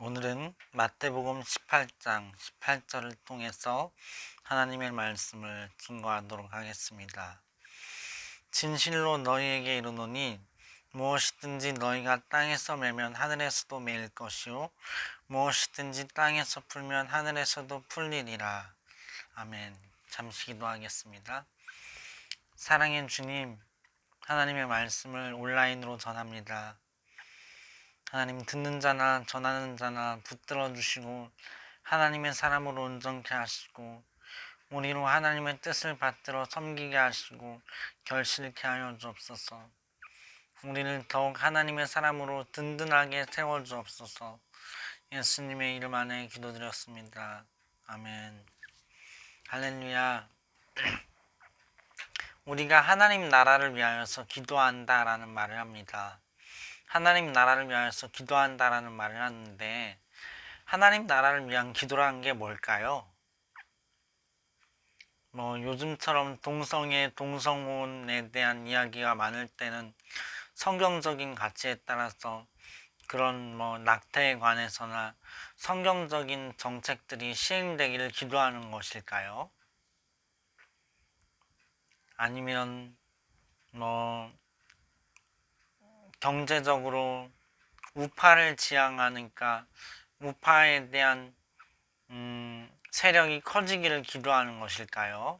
오늘은 마태복음 18장 18절을 통해서 하나님의 말씀을 증거하도록 하겠습니다. 진실로 너희에게 이르노니 무엇이든지 너희가 땅에서 매면 하늘에서도 매일 것이요 무엇이든지 땅에서 풀면 하늘에서도 풀리리라. 아멘. 잠시 기도하겠습니다. 사랑의 주님, 하나님의 말씀을 온라인으로 전합니다. 하나님 듣는 자나 전하는 자나 붙들어 주시고 하나님의 사람으로 온전케 하시고 우리로 하나님의 뜻을 받들어 섬기게 하시고 결실케 하여 주옵소서. 우리를 더욱 하나님의 사람으로 든든하게 세워 주옵소서. 예수님의 이름 안에 기도드렸습니다. 아멘. 할렐루야. 우리가 하나님 나라를 위하여서 기도한다라는 말을 합니다. 하나님 나라를 위하여서 기도한다라는 말을 하는데 하나님 나라를 위한 기도라는 게 뭘까요? 뭐 요즘처럼 동성애, 동성혼에 대한 이야기가 많을 때는 성경적인 가치에 따라서 그런 뭐 낙태에 관해서나 성경적인 정책들이 시행되기를 기도하는 것일까요? 아니면 뭐 경제적으로 우파를 지향하니까 우파에 대한 음, 세력이 커지기를 기도하는 것일까요?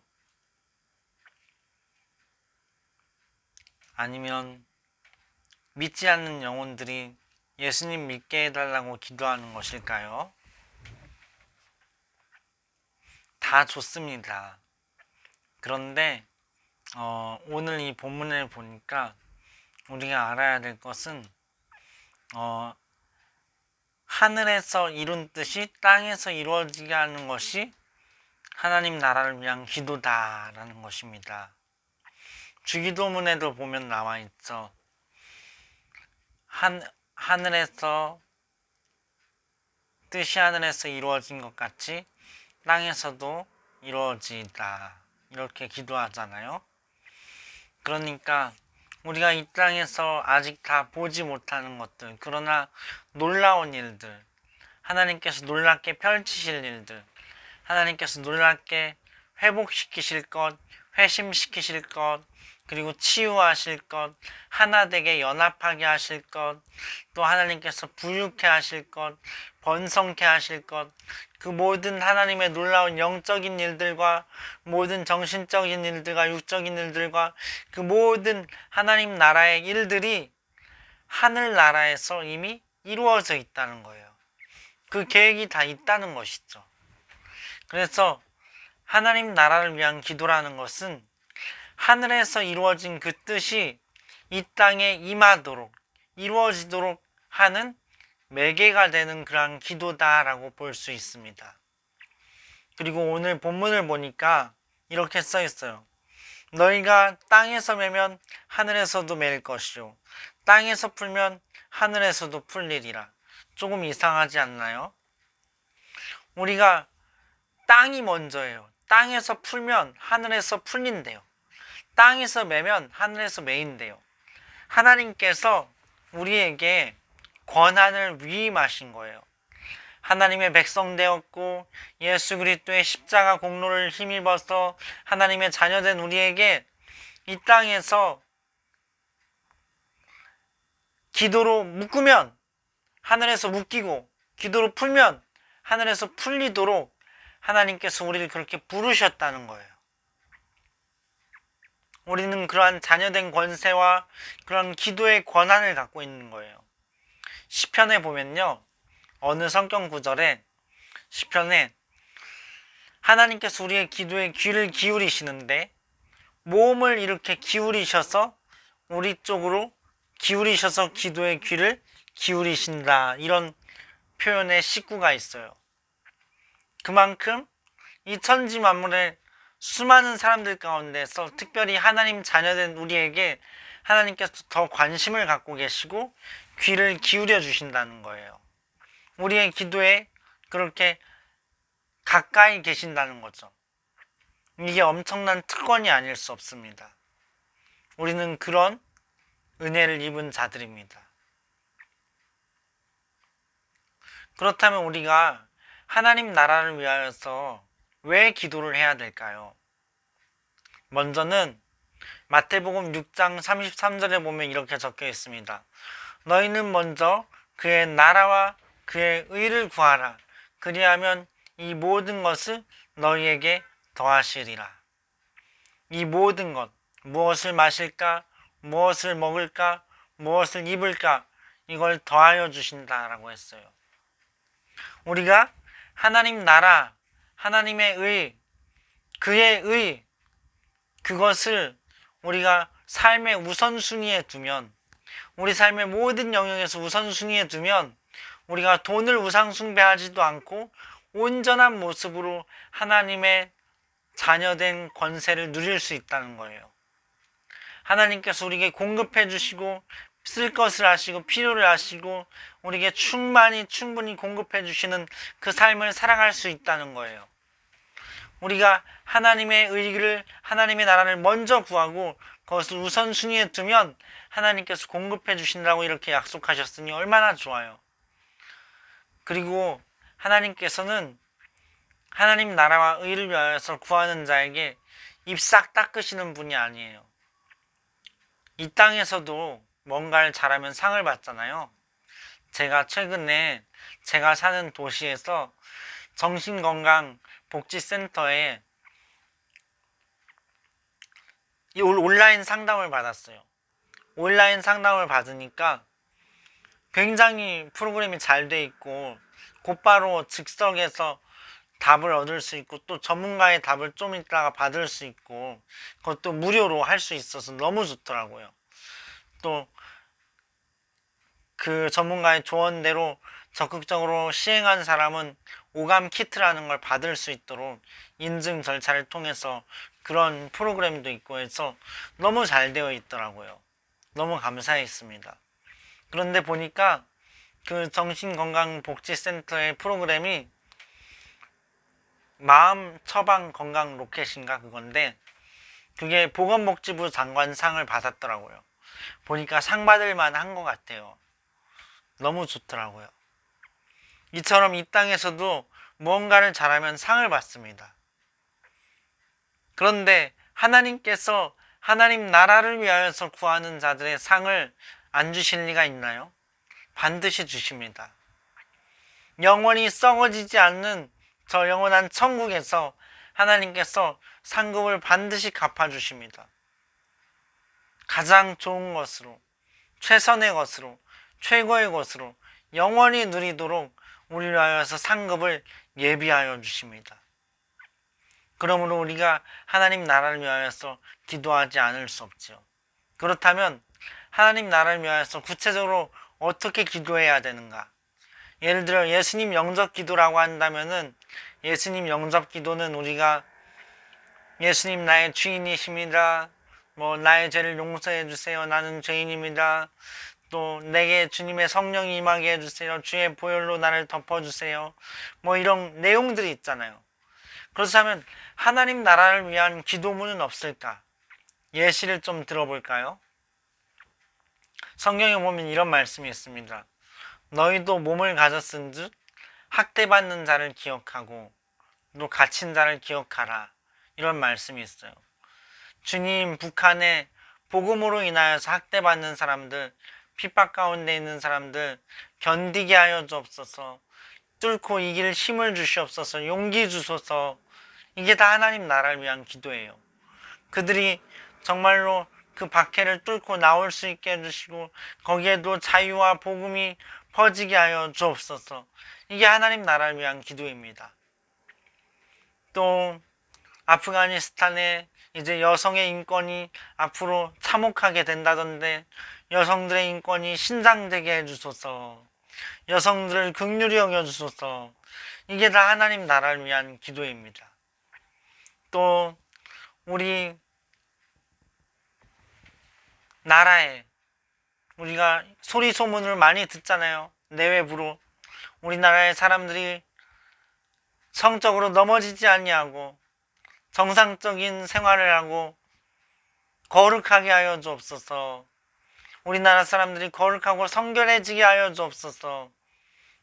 아니면 믿지 않는 영혼들이 예수님 믿게 해달라고 기도하는 것일까요? 다 좋습니다. 그런데 어, 오늘 이 본문을 보니까 우리가 알아야 될 것은 어, 하늘에서 이룬 뜻이 땅에서 이루어지게 하는 것이 하나님 나라를 위한 기도다라는 것입니다. 주기도문에도 보면 나와 있죠. 한, 하늘에서 뜻이 하늘에서 이루어진 것 같이 땅에서도 이루어지다. 이렇게 기도하잖아요. 그러니까 우리가 이 땅에서 아직 다 보지 못하는 것들, 그러나 놀라운 일들, 하나님께서 놀랍게 펼치실 일들, 하나님께서 놀랍게 회복시키실 것, 회심시키실 것, 그리고 치유하실 것, 하나 되게 연합하게 하실 것, 또 하나님께서 부유케 하실 것, 번성케 하실 것, 그 모든 하나님의 놀라운 영적인 일들과 모든 정신적인 일들과 육적인 일들과 그 모든 하나님 나라의 일들이 하늘 나라에서 이미 이루어져 있다는 거예요. 그 계획이 다 있다는 것이죠. 그래서 하나님 나라를 위한 기도라는 것은 하늘에서 이루어진 그 뜻이 이 땅에 임하도록 이루어지도록 하는 매개가 되는 그러한 기도다라고 볼 수 있습니다. 그리고 오늘 본문을 보니까 이렇게 써 있어요. 너희가 땅에서 매면 하늘에서도 맬 것이요. 땅에서 풀면 하늘에서도 풀리리라. 조금 이상하지 않나요? 우리가 땅이 먼저예요. 땅에서 풀면 하늘에서 풀린대요. 땅에서 매면 하늘에서 매인대요. 하나님께서 우리에게 권한을 위임하신 거예요. 하나님의 백성 되었고 예수 그리스도의 십자가 공로를 힘입어서 하나님의 자녀된 우리에게 이 땅에서 기도로 묶으면 하늘에서 묶이고 기도로 풀면 하늘에서 풀리도록 하나님께서 우리를 그렇게 부르셨다는 거예요. 우리는 그러한 자녀된 권세와 그런 기도의 권한을 갖고 있는 거예요. 시편에 보면요. 어느 성경 구절에 시편에 하나님께서 우리의 기도에 귀를 기울이시는데 몸을 이렇게 기울이셔서 우리 쪽으로 기울이셔서 기도의 귀를 기울이신다. 이런 표현의 식구가 있어요. 그만큼 이 천지 만물의 수많은 사람들 가운데서 특별히 하나님 자녀된 우리에게 하나님께서 더 관심을 갖고 계시고 귀를 기울여 주신다는 거예요. 우리의 기도에 그렇게 가까이 계신다는 거죠. 이게 엄청난 특권이 아닐 수 없습니다. 우리는 그런 은혜를 입은 자들입니다. 그렇다면 우리가 하나님 나라를 위하여서 왜 기도를 해야 될까요? 먼저는 마태복음 6장 33절에 보면 이렇게 적혀 있습니다. 너희는 먼저 그의 나라와 그의 의를 구하라. 그리하면 이 모든 것을 너희에게 더하시리라. 이 모든 것, 무엇을 마실까, 무엇을 먹을까, 무엇을 입을까, 이걸 더하여 주신다라고 했어요. 우리가 하나님 나라, 하나님의 의, 그의 의, 그것을 우리가 삶의 우선순위에 두면, 우리 삶의 모든 영역에서 우선순위에 두면, 우리가 돈을 우상숭배하지도 않고 온전한 모습으로 하나님의 자녀된 권세를 누릴 수 있다는 거예요. 하나님께서 우리에게 공급해 주시고 쓸 것을 아시고 필요를 아시고 우리에게 충만히 충분히 공급해 주시는 그 삶을 살아갈 수 있다는 거예요. 우리가 하나님의 의를 하나님의 나라를 먼저 구하고 그것을 우선순위에 두면 하나님께서 공급해 주신다고 이렇게 약속하셨으니 얼마나 좋아요. 그리고 하나님께서는 하나님 나라와 의를 위하여서 구하는 자에게 입 싹 닦으시는 분이 아니에요. 이 땅에서도 뭔가를 잘하면 상을 받잖아요. 제가 최근에 제가 사는 도시에서 정신건강복지센터에 이 온라인 상담을 받았어요. 온라인 상담을 받으니까 굉장히 프로그램이 잘 돼 있고 곧바로 즉석에서 답을 얻을 수 있고 또 전문가의 답을 좀 있다가 받을 수 있고 그것도 무료로 할 수 있어서 너무 좋더라고요. 또 그 전문가의 조언대로 적극적으로 시행한 사람은 오감 키트라는 걸 받을 수 있도록 인증 절차를 통해서 그런 프로그램도 있고 해서 너무 잘 되어 있더라고요. 너무 감사했습니다. 그런데 보니까 그 정신건강복지센터의 프로그램이 마음 처방 건강 로켓인가 그건데 그게 보건복지부 장관상을 받았더라고요. 보니까 상 받을 만한 것 같아요. 너무 좋더라고요. 이처럼 이 땅에서도 무언가를 잘하면 상을 받습니다. 그런데 하나님께서 하나님 나라를 위하여서 구하는 자들의 상을 안 주실 리가 있나요? 반드시 주십니다. 영원히 썩어지지 않는 저 영원한 천국에서 하나님께서 상급을 반드시 갚아주십니다. 가장 좋은 것으로, 최선의 것으로, 최고의 것으로 영원히 누리도록 우리를 하여서 상급을 예비하여 주십니다. 그러므로 우리가 하나님 나라를 위하여서 기도하지 않을 수 없지요. 그렇다면 하나님 나라를 위하여서 구체적으로 어떻게 기도해야 되는가? 예를 들어 예수님 영접 기도라고 한다면은 예수님 영접 기도는 우리가 예수님 나의 주인이십니다. 뭐 나의 죄를 용서해 주세요. 나는 죄인입니다. 또 내게 주님의 성령이 임하게 해주세요. 주의 보혈로 나를 덮어주세요. 뭐 이런 내용들이 있잖아요. 그렇다면 하나님 나라를 위한 기도문은 없을까? 예시를 좀 들어볼까요? 성경에 보면 이런 말씀이 있습니다. 너희도 몸을 가졌은즉 학대받는 자를 기억하고 또 갇힌 자를 기억하라. 이런 말씀이 있어요. 주님 북한에 복음으로 인하여서 학대받는 사람들, 핍박 가운데 있는 사람들 견디게 하여 주옵소서. 뚫고 이길 힘을 주시옵소서. 용기 주소서. 이게 다 하나님 나라를 위한 기도예요. 그들이 정말로 그 박해를 뚫고 나올 수 있게 해주시고 거기에도 자유와 복음이 퍼지게 하여 주옵소서. 이게 하나님 나라를 위한 기도입니다. 또 아프가니스탄에 이제 여성의 인권이 앞으로 참혹하게 된다던데 여성들의 인권이 신장되게 해주소서. 여성들을 극률히 여겨주소서. 이게 다 하나님 나라를 위한 기도입니다. 또 우리 나라에 우리가 소리 소문을 많이 듣잖아요. 내외부로 우리나라의 사람들이 성적으로 넘어지지 않냐고 정상적인 생활을 하고 거룩하게 하여 주옵소서. 우리나라 사람들이 거룩하고 성결해지게 하여 주옵소서.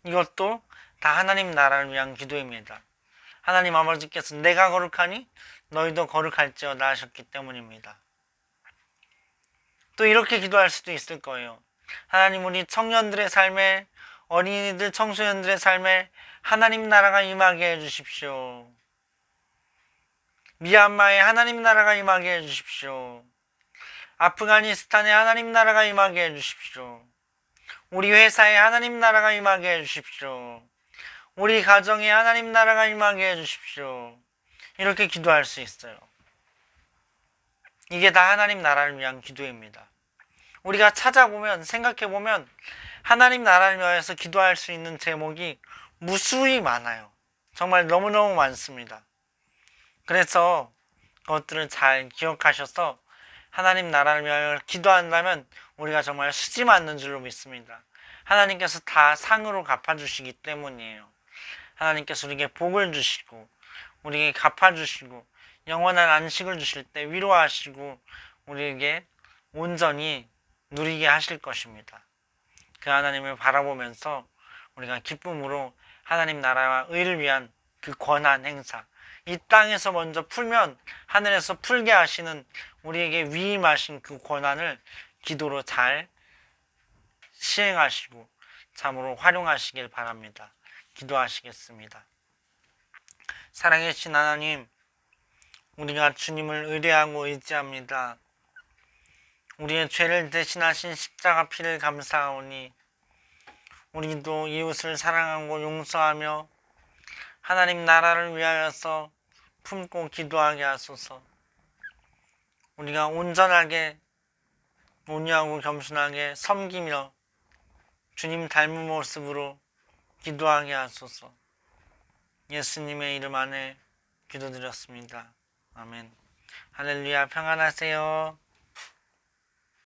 이것도 다 하나님 나라를 위한 기도입니다. 하나님 아버지께서 내가 거룩하니 너희도 거룩할지어다 하셨기 때문입니다. 또 이렇게 기도할 수도 있을 거예요. 하나님 우리 청년들의 삶에 어린이들 청소년들의 삶에 하나님 나라가 임하게 해주십시오. 미얀마에 하나님 나라가 임하게 해주십시오. 아프가니스탄에 하나님 나라가 임하게 해주십시오. 우리 회사에 하나님 나라가 임하게 해주십시오. 우리 가정에 하나님 나라가 임하게 해주십시오. 이렇게 기도할 수 있어요. 이게 다 하나님 나라를 위한 기도입니다. 우리가 찾아보면, 생각해보면, 하나님 나라를 위하여서 기도할 수 있는 제목이 무수히 많아요. 정말 너무너무 많습니다. 그래서 그것들을 잘 기억하셔서 하나님 나라를 기도한다면 우리가 정말 수지 맞는 줄로 믿습니다. 하나님께서 다 상으로 갚아주시기 때문이에요. 하나님께서 우리에게 복을 주시고 우리에게 갚아주시고 영원한 안식을 주실 때 위로하시고 우리에게 온전히 누리게 하실 것입니다. 그 하나님을 바라보면서 우리가 기쁨으로 하나님 나라와 의를 위한 그 권한 행사 이 땅에서 먼저 풀면 하늘에서 풀게 하시는 우리에게 위임하신 그 권한을 기도로 잘 시행하시고 참으로 활용하시길 바랍니다. 기도하시겠습니다. 사랑해주신 하나님, 우리가 주님을 의뢰하고 의지합니다. 우리의 죄를 대신하신 십자가 피를 감사하오니 우리도 이웃을 사랑하고 용서하며 하나님 나라를 위하여서 품고 기도하게 하소서. 우리가 온전하게 온유하고 겸손하게 섬기며 주님 닮은 모습으로 기도하게 하소서. 예수님의 이름 안에 기도드렸습니다. 아멘. 할렐루야 평안하세요.